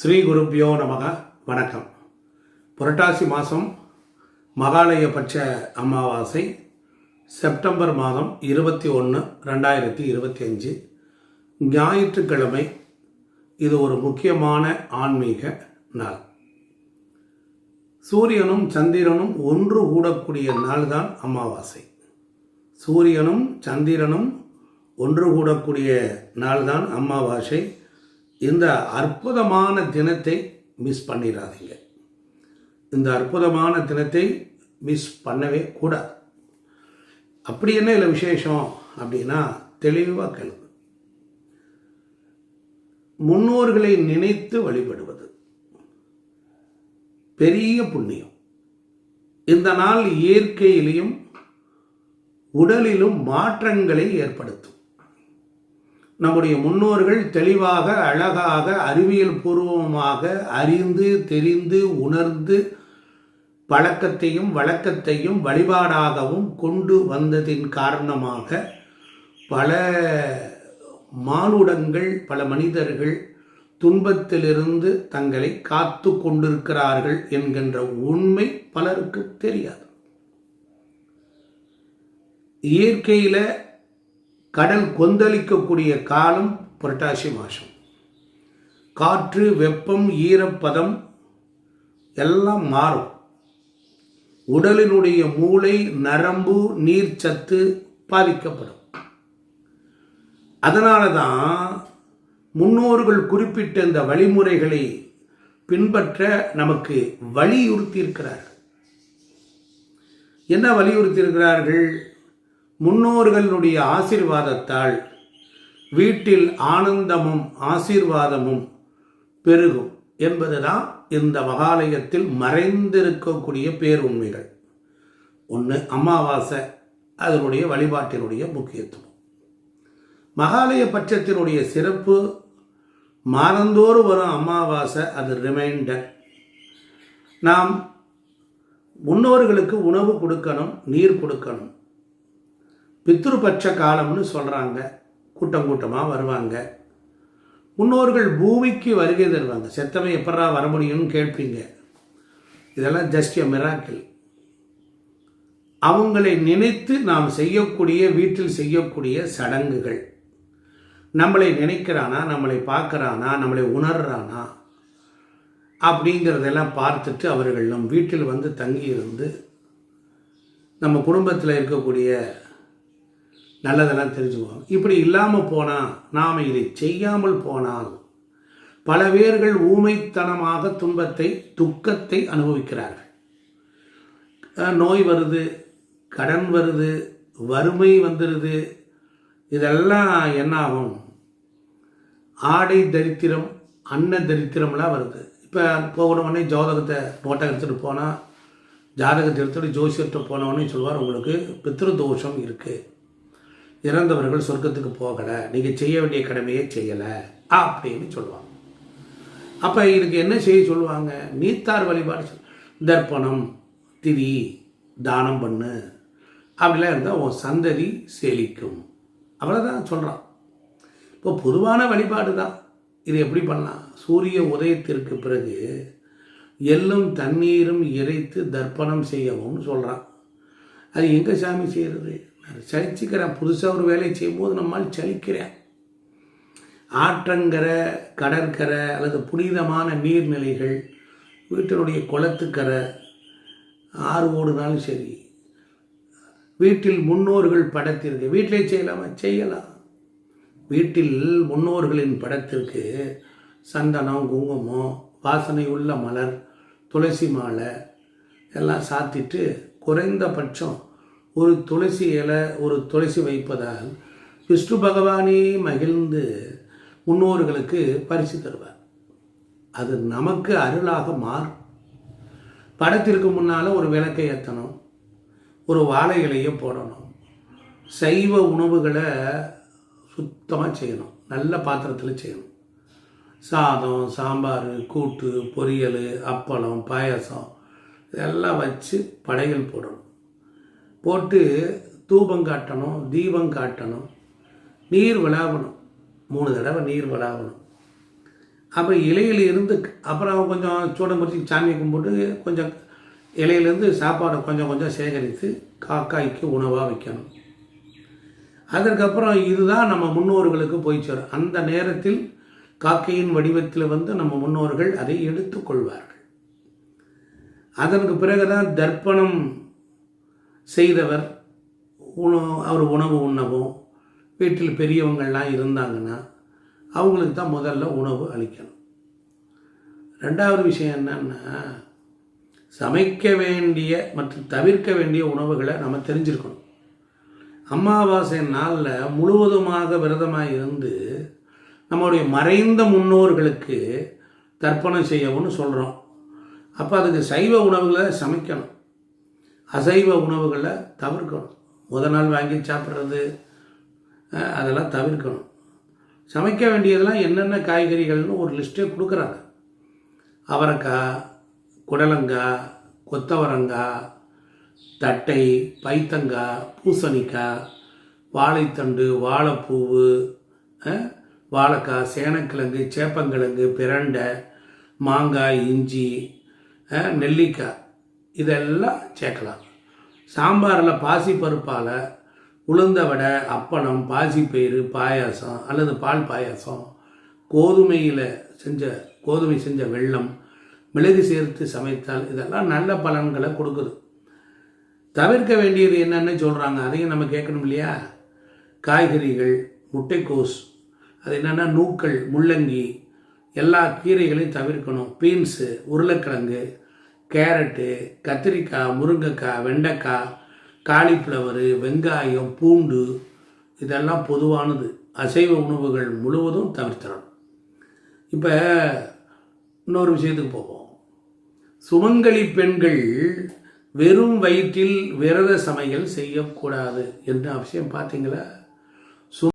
ஸ்ரீ குருப்பியோ நமக வணக்கம். புரட்டாசி மாதம் மகாலய பட்ச அமாவாசை செப்டம்பர் மாதம் இருபத்தி ஒன்று ரெண்டாயிரத்தி இருபத்தி அஞ்சு. ஞாயிற்றுக்கிழமை இது ஒரு முக்கியமான ஆன்மீக நாள். சூரியனும் சந்திரனும் ஒன்று கூடக்கூடிய நாள்தான் அமாவாசை. சூரியனும் சந்திரனும் ஒன்று கூடக்கூடிய நாள்தான் அமாவாசை. இந்த அற்புதமான தினத்தை மிஸ் பண்ணிடாதீங்க இந்த அற்புதமான தினத்தை மிஸ் பண்ணவே கூடாது. அப்படி என்ன இல்லை விசேஷம்? அப்படின்னா தெளிவாக கேளுங்க. முன்னோர்களை நினைத்து வழிபடுவது. பெரிய புண்ணியம். இந்த நாள் இயற்கையிலையும் உடலிலும் மாற்றங்களை ஏற்படுத்தும். நம்முடைய முன்னோர்கள் தெளிவாக அழகாக அறிவியல் பூர்வமாக அறிந்து தெரிந்து உணர்ந்து பழக்கத்தையும் வழக்கத்தையும் வழிபாடாகவும் கொண்டு வந்ததின் காரணமாக பல மானுடங்கள் பல மனிதர்கள் துன்பத்திலிருந்து தங்களை காத்து கொண்டிருக்கிறார்கள் என்கின்ற உண்மை பலருக்கு தெரியாது. இயற்கையில் கடல் கொந்தளிக்கக்கூடிய காலம் புரட்டாசி மாதம். காற்று வெப்பம் ஈரப்பதம் எல்லாம் மாறும். உடலினுடைய மூளை நரம்பு நீர்ச்சத்து பாதிக்கப்படும். அதனால தான் முன்னோர்கள் குறிப்பிட்ட இந்த வழிமுறைகளை பின்பற்ற நமக்கு வலியுறுத்தியிருக்கிறார்கள். என்ன வலியுறுத்தியிருக்கிறார்கள்? முன்னோர்களுடைய ஆசீர்வாதத்தால் வீட்டில் ஆனந்தமும் ஆசீர்வாதமும் பெருகும் என்பதுதான் இந்த மகாலயத்தில் மறைந்திருக்கக்கூடிய பேருண்மைகள். ஒன்று அமாவாசை அதனுடைய வழிபாட்டினுடைய முக்கியத்துவம். மகாலய பட்சத்தினுடைய சிறப்பு மாதந்தோறும் வரும் அமாவாசை அது ரிமைண்டர் நாம் முன்னோர்களுக்கு உணவு கொடுக்கணும் நீர் கொடுக்கணும். பித்ருபட்ச காலம்னு சொல்கிறாங்க கூட்டம் கூட்டமாக வருவாங்க. முன்னோர்கள் பூமிக்கு வருகை தருவாங்க. செத்தவை எப்படா வர முடியும்னு கேட்பீங்க. இதெல்லாம் ஜஸ்ட் எ மிராக்கிள் அவங்களை நினைத்து நாம் செய்யக்கூடிய வீட்டில் செய்யக்கூடிய சடங்குகள். நம்மளை நினைக்கிறானா நம்மளை பார்க்குறானா நம்மளை உணர்றானா அப்படிங்கிறதெல்லாம் பார்த்துட்டு அவர்கள் நம் வீட்டில் வந்து தங்கி இருந்து நம்ம குடும்பத்தில் இருக்கக்கூடிய நல்லதெல்லாம் தெரிஞ்சுக்குவோம். இப்படி இல்லாமல் போனால் நாம் இதை செய்யாமல் போனால் பல பேர்கள் ஊமைத்தனமாக துன்பத்தை துக்கத்தை அனுபவிக்கிறார்கள். நோய் வருது கடன் வருது வறுமை வந்துடுது இதெல்லாம் என்ன ஆகும்? ஆடை தரித்திரம் அன்ன தரித்திரம்லாம் வருது. இப்போ போகணுன்னே ஜோதகத்தை நோட்டை எடுத்துகிட்டு போனால் ஜாதகத்தை எடுத்துகிட்டு ஜோசியத்தை போனவொடனே சொல்லுவார் உங்களுக்கு பித்ரு தோஷம் இருக்குது இறந்தவர்கள் சொர்க்கத்துக்கு போகலை நீங்கள் செய்ய வேண்டிய கடமையை செய்யலை அப்படின்னு சொல்லுவாங்க. அப்போ இதுக்கு என்ன செய்ய சொல்லுவாங்க? நீத்தார் வழிபாடு தர்ப்பணம் திரி தானம் பண்ணு. அப்படிலாம் இருந்தால் உன் சந்ததி செழிக்கும். அவ்வளோதான் சொல்கிறான் இப்போ பொதுவான வழிபாடு தான். இது எப்படி பண்ணலாம்? சூரிய உதயத்திற்கு பிறகு எள்ளும் தண்ணீரும் இறைத்து தர்ப்பணம் செய்யவும் சொல்கிறான் அது எங்கே சாமி செய்கிறது சலிச்சுக்கிறேன் புதுசாக ஒரு வேலையை செய்யும்போது நம்மால் சலிக்கிறேன். ஆற்றங்கரை கடற்கரை அல்லது புனிதமான நீர்நிலைகள் வீட்டினுடைய குளத்துக்கரை ஆறு ஓடுனாலும் சரி வீட்டில் முன்னோர்கள் படத்திற்கு வீட்டிலே செய்யலாமா? செய்யலாம். வீட்டில் முன்னோர்களின் படத்திற்கு சந்தனம் குங்குமம் வாசனை உள்ள மலர் துளசி மாலை எல்லாம் சாத்திட்டு குறைந்தபட்சம் ஒரு துளசி இலை ஒரு துளசி வைப்பதால் விஷ்ணு பகவானே மகிழ்ந்து முன்னோர்களுக்கு பரிசு தருவார். அது நமக்கு அருளாக மாறும். படத்திற்கு முன்னால் ஒரு விளக்கை ஏற்றணும் ஒரு வாழை இலையை போடணும் சைவ உணவுகளை சுத்தமாக செய்யணும் நல்ல பாத்திரத்தில் செய்யணும். சாதம் சாம்பார் கூட்டு பொரியல் அப்பளம் பாயசம் இதெல்லாம் வச்சு படையல் போடணும். போட்டு தூபம் காட்டணும் தீபம் காட்டணும் நீர் விளாவணும். மூணு தடவை நீர் விளாவணும். அப்புறம் இலையிலிருந்து அப்புறம் கொஞ்சம் சூடம் குறிச்சி சாமியை கும்பிட்டு கொஞ்சம் இலையிலேருந்து சாப்பாடை கொஞ்சம் கொஞ்சம் சேகரித்து காக்காய்க்கு உணவாக வைக்கணும். அதற்கப்புறம் இதுதான் நம்ம முன்னோர்களுக்கு போய் சேரும். அந்த நேரத்தில் காக்கையின் வடிவத்தில் வந்து நம்ம முன்னோர்கள் அதை எடுத்துக்கொள்வார்கள். அதற்கு பிறகுதான் தர்ப்பணம் செய்தவர் உணவு அவர் உணவு உண்ணவும் வீட்டில் பெரியவங்கள்லாம் இருந்தாங்கன்னா அவங்களுக்கு தான் முதல்ல உணவு அளிக்கணும். ரெண்டாவது விஷயம் என்னன்னா சமைக்க வேண்டிய மற்றும் தவிர்க்க வேண்டிய உணவுகளை நம்ம தெரிஞ்சிருக்கணும். அமாவாசை நாளில் முழுவதுமாக விரதமாக இருந்து நம்மளுடைய மறைந்த முன்னோர்களுக்கு தர்ப்பணம் செய்யவும்னு சொல்கிறோம் அப்போ அதுக்கு சைவ உணவுகளை சமைக்கணும். அசைவ உணவுகளை தவிர்க்கணும். முத நாள் வாங்கி சாப்பிட்றது அதெல்லாம் தவிர்க்கணும். சமைக்க வேண்டியதெல்லாம் என்னென்ன காய்கறிகள்னு ஒரு லிஸ்ட்டே கொடுக்குறாங்க. அவரைக்காய் குடலங்காய் கொத்தவரங்காய் தட்டை பைத்தங்காய் பூசணிக்காய் வாழைத்தண்டு வாழைப்பூவு வாழைக்காய் சேனக்கிழங்கு சேப்பங்கிழங்கு பிரண்டை மாங்காய் இஞ்சி நெல்லிக்காய். இதெல்லாம் சேர்க்கலாம். சாம்பாரில் பாசிப்பருப்பால் உளுந்த வடை அப்பளம் பாசிப்பயிறு பாயாசம் அல்லது பால் பாயாசம் கோதுமையில் செஞ்ச கோதுமை செஞ்ச வெல்லம் மிளகு சேர்த்து சமைத்தால் இதெல்லாம் நல்ல பலன்களை கொடுக்குது. தவிர்க்க வேண்டியது என்னன்னு சொல்கிறாங்க அதையும் நம்ம கேட்கணும் இல்லையா? காய்கறிகள் முட்டைக்கோஸ் அது என்னென்னா நூக்கள் முள்ளங்கி எல்லா கீரைகளையும் தவிர்க்கணும். பீன்ஸு உருளைக்கிழங்கு கேரட்டு கத்திரிக்காய் முருங்கைக்காய் வெண்டைக்காய் காலிஃப்ளவரு வெங்காயம் பூண்டு இதெல்லாம் பொதுவானது. அசைவ உணவுகள் முழுவதும் தவிர்த்திடணும் இப்போ இன்னொரு விஷயத்துக்கு போவோம். சுமங்கலி பெண்கள் வெறும் வயிற்றில் விரத சமையல் செய்யக்கூடாது என்ற விஷயம் பார்த்தீங்களா?